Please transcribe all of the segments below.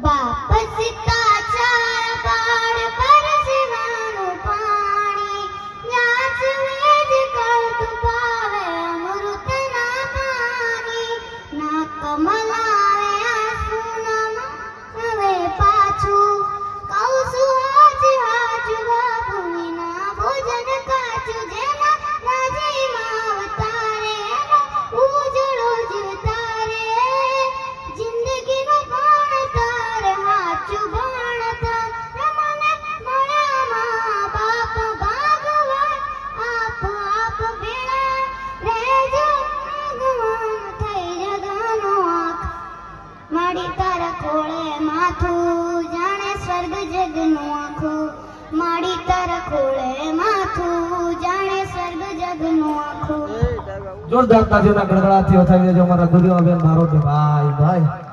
वापस ता માથું જાણે સ્વર્ગ જગનું આખું. માડી તર ખોળે માથું, જાણે સ્વર્ગ જગનું આખું. જોરદાર તાજીઓના ગડગડાથી વધાવી દેજો અમારા દુર્યોના બેન કે ભાઈ ભાઈ.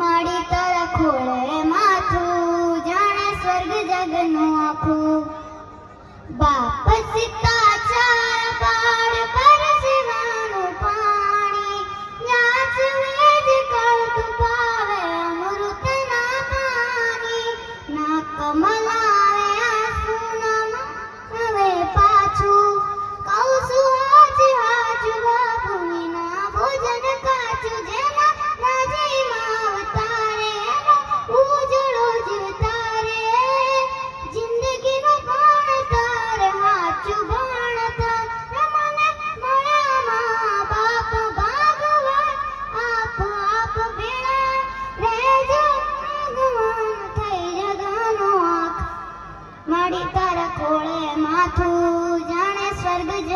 માડી તર ખોળે માથું જાણે સ્વર્ગ જગનું આખું. માડી તારા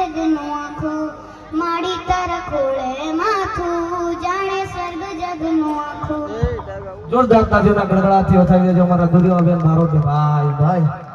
જગનું આખું માડી તારા ખોળે માથું, જાણે સ્વર્ગ જગનું આખું. જોરદાર તાજીઓના ગડગડાથી વધાવી દેજો અમારા દુર્યોના બેન મારો ભાઈ ભાઈ.